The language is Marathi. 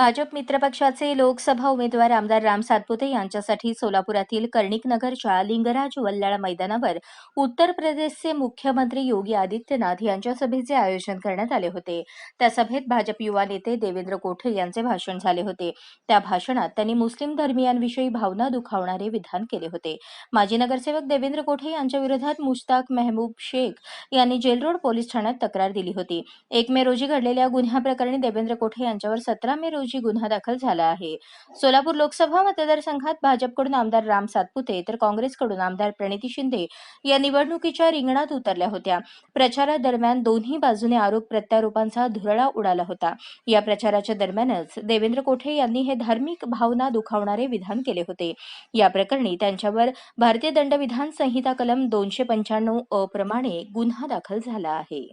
भाजप मित्रपक्षाचे लोकसभा उमेदवार आमदार राम सातपुते यांच्यासाठी सोलापुरातील कर्णिक नगरच्या लिंगराज वल्लाळ मैदानावर उत्तर प्रदेशचे मुख्यमंत्री योगी आदित्यनाथ यांच्या सभेचे आयोजन करण्यात आले होते. त्या सभेत भाजप युवा नेते देवेंद्र कोठे यांचे भाषण झाले होते. त्या भाषणात त्यांनी मुस्लिम धर्मियांविषयी भावना दुखावणारे विधान केले होते. माजी नगरसेवक देवेंद्र कोठे यांच्या विरोधात मुश्ताक मेहबूब शेख यांनी जेलरोड पोलीस ठाण्यात तक्रार दिली होती. एक मे रोजी घडलेल्या गुन्ह्याप्रकरणी देवेंद्र कोठे यांच्यावर सतरा मे रोजी गुन्हा दाखल झाला आहे. सोलापूर लोकसभा मतदारसंघात भाजपकडून आमदार राम सातपुते तर काँग्रेसकडून आमदार प्रणिती शिंदे या निवडणुकीच्या रिंगणात उतरल्या होत्या. प्रचारादरम्यान दोन्ही बाजूने आरोप प्रत्यारोपांचा धुरळा उडाला होता. या प्रचाराच्या दरम्यानच देवेंद्र कोठे यांनी हे धार्मिक भावना दुखावणारे विधान केले होते. या प्रकरणी त्यांच्यावर भारतीय दंडविधान संहिता कलम दोनशे पंच्याण्णव अप्रमाणे गुन्हा दाखल झाला आहे.